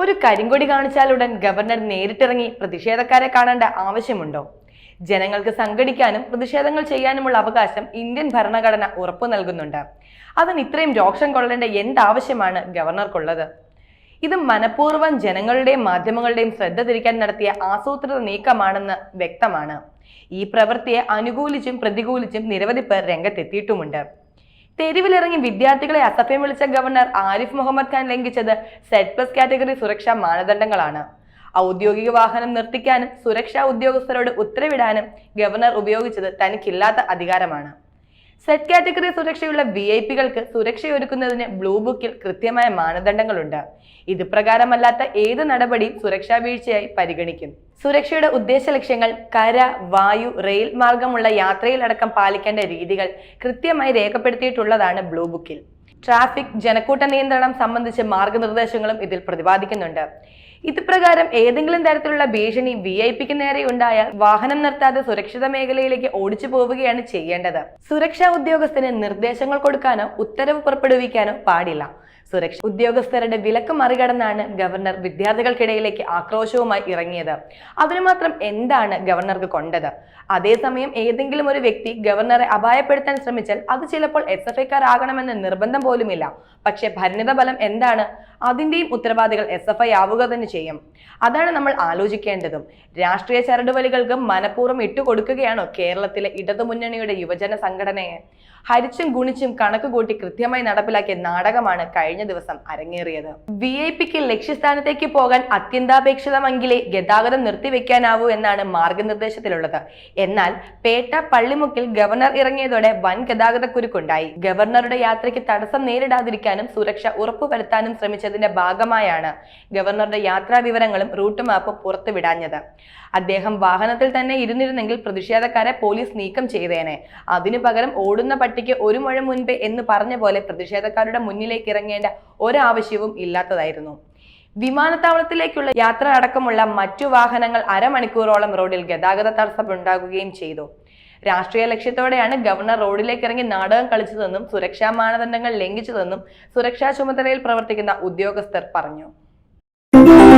ഒരു കരിങ്കൊടി കാണിച്ചാലുടൻ ഗവർണർ നേരിട്ടിറങ്ങി പ്രതിഷേധക്കാരെ കാണേണ്ട ആവശ്യമുണ്ടോ? ജനങ്ങൾക്ക് സംഘടിക്കാനും പ്രതിഷേധങ്ങൾ ചെയ്യാനുമുള്ള അവകാശം ഇന്ത്യൻ ഭരണഘടന ഉറപ്പു നൽകുന്നുണ്ട്. അതിന് ഇത്രയും രോക്ഷം കൊള്ളേണ്ട എന്താവശ്യമാണ് ഗവർണർക്കുള്ളത്? ഇത് മനഃപൂർവം ജനങ്ങളുടെയും മാധ്യമങ്ങളുടെയും ശ്രദ്ധ തിരിക്കാൻ നടത്തിയ ആസൂത്രിത നീക്കമാണെന്ന് വ്യക്തമാണ്. ഈ പ്രവൃത്തിയെ അനുകൂലിച്ചും പ്രതികൂലിച്ചും നിരവധി പേർ രംഗത്തെത്തിയിട്ടുമുണ്ട്. തെരുവിലിറങ്ങി വിദ്യാർത്ഥികളെ അസഭ്യം വിളിച്ച ഗവർണർ ആരിഫ് മുഹമ്മദ് ഖാൻ ലംഘിച്ചത് സെറ്റ് പ്ലസ് കാറ്റഗറി സുരക്ഷാ മാനദണ്ഡങ്ങളാണ്. ഔദ്യോഗിക വാഹനം നിർത്തിക്കാനും സുരക്ഷാ ഉദ്യോഗസ്ഥരോട് ഉത്തരവിടാനും ഗവർണർ ഉപയോഗിച്ചത് തനിക്കില്ലാത്ത അധികാരമാണ്. സെറ്റ് കാറ്റഗറി സുരക്ഷയുള്ള വി ഐ പികൾക്ക് സുരക്ഷയൊരുക്കുന്നതിന് ബ്ലൂ ബുക്കിൽ കൃത്യമായ മാനദണ്ഡങ്ങളുണ്ട്. ഇത് പ്രകാരമല്ലാത്ത ഏത് നടപടിയും സുരക്ഷാ വീഴ്ചയായി പരിഗണിക്കും. സുരക്ഷയുടെ ഉദ്ദേശ ലക്ഷ്യങ്ങൾ കര വായു റെയിൽ മാർഗമുള്ള യാത്രയിലടക്കം പാലിക്കേണ്ട രീതികൾ കൃത്യമായി രേഖപ്പെടുത്തിയിട്ടുള്ളതാണ് ബ്ലൂ ബുക്കിൽ ട്രാഫിക് ജനക്കൂട്ട നിയന്ത്രണം സംബന്ധിച്ച് മാർഗനിർദ്ദേശങ്ങളും ഇതിൽ പ്രതിപാദിക്കുന്നുണ്ട്. ഇത് പ്രകാരം ഏതെങ്കിലും തരത്തിലുള്ള ഭീഷണി വി ഐ പിക്ക് നേരെ ഉണ്ടായാൽ വാഹനം നിർത്താതെ സുരക്ഷിത മേഖലയിലേക്ക് ഓടിച്ചു പോവുകയാണ് ചെയ്യേണ്ടത്. സുരക്ഷാ ഉദ്യോഗസ്ഥന് നിർദ്ദേശങ്ങൾ കൊടുക്കാനോ ഉത്തരവ് പുറപ്പെടുവിക്കാനോ പാടില്ല. സുരക്ഷ ഉദ്യോഗസ്ഥരുടെ വിലക്ക് മറികടന്നാണ് ഗവർണർ വിദ്യാർത്ഥികൾക്കിടയിലേക്ക് ആക്രോശവുമായി ഇറങ്ങിയത്. അതിനു മാത്രം എന്താണ് ഗവർണർക്ക് കൊണ്ടത്? അതേസമയം ഏതെങ്കിലും ഒരു വ്യക്തി ഗവർണറെ അപായപ്പെടുത്താൻ ശ്രമിച്ചാൽ അത് ചിലപ്പോൾ എസ് എഫ് ഐക്കാരാകണമെന്ന് നിർബന്ധം പോലുമില്ല. പക്ഷേ ഭരണിത ബലം എന്താണ്? അതിന്റെയും ഉത്തരവാദികൾ എസ് എഫ് ഐ ആവുക തന്നെ ചെയ്യും. അതാണ് നമ്മൾ ആലോചിക്കേണ്ടതും. രാഷ്ട്രീയ ചരടുവലികൾക്ക് മനഃപൂർവം ഇട്ടുകൊടുക്കുകയാണോ കേരളത്തിലെ ഇടതുമുന്നണിയുടെ യുവജന സംഘടനയെ? ഹരിച്ചും ഗുണിച്ചും കണക്ക് കൂട്ടി കൃത്യമായി നടപ്പിലാക്കിയ നാടകമാണ് കഴിഞ്ഞ ദിവസം അരങ്ങേറിയത്. വി ഐ പിക്ക് ലക്ഷ്യസ്ഥാനത്തേക്ക് പോകാൻ അത്യന്താപേക്ഷിതമെങ്കിലേ ഗതാഗതം നിർത്തിവെക്കാനാവൂ എന്നാണ് മാർഗനിർദ്ദേശത്തിലുള്ളത്. എന്നാൽ പേട്ട പള്ളിമുക്കിൽ ഗവർണർ ഇറങ്ങിയതോടെ വൻ ഗതാഗതക്കുരുക്കുണ്ടായി. ഗവർണറുടെ യാത്രയ്ക്ക് തടസ്സം നേരിടാതിരിക്കാനും സുരക്ഷ ഉറപ്പുവരുത്താനും ശ്രമിച്ചതിന്റെ ഭാഗമായാണ് ഗവർണറുടെ യാത്രാ വിവരങ്ങളും റൂട്ട് മാപ്പും പുറത്തുവിടാഞ്ഞത് അദ്ദേഹം വാഹനത്തിൽ തന്നെ ഇരുന്നിരുന്നെങ്കിൽ പ്രതിഷേധക്കാരെ പോലീസ് നീക്കം ചെയ്തേനെ. അതിനു പകരം ഓടുന്ന പട്ടിക്ക് ഒരു മുഴ മുൻപേ എന്ന് പറഞ്ഞ പോലെ പ്രതിഷേധക്കാരുടെ മുന്നിലേക്ക് ഇറങ്ങേണ്ട ഒരാവശ്യവും ഇല്ലാത്തതായിരുന്നു. വിമാനത്താവളത്തിലേക്കുള്ള യാത്ര അടക്കമുള്ള മറ്റു വാഹനങ്ങൾ അരമണിക്കൂറോളം റോഡിൽ ഗതാഗത തടസ്സം ഉണ്ടാകുകയും ചെയ്തു. രാഷ്ട്രീയ ലക്ഷ്യത്തോടെയാണ് ഗവർണർ റോഡിലേക്ക് ഇറങ്ങി നാടകം കളിച്ചതെന്നും സുരക്ഷാ മാനദണ്ഡങ്ങൾ ലംഘിച്ചതെന്നും സുരക്ഷാ ചുമതലയിൽ പ്രവർത്തിക്കുന്ന ഉദ്യോഗസ്ഥർ പറഞ്ഞു. Thank you.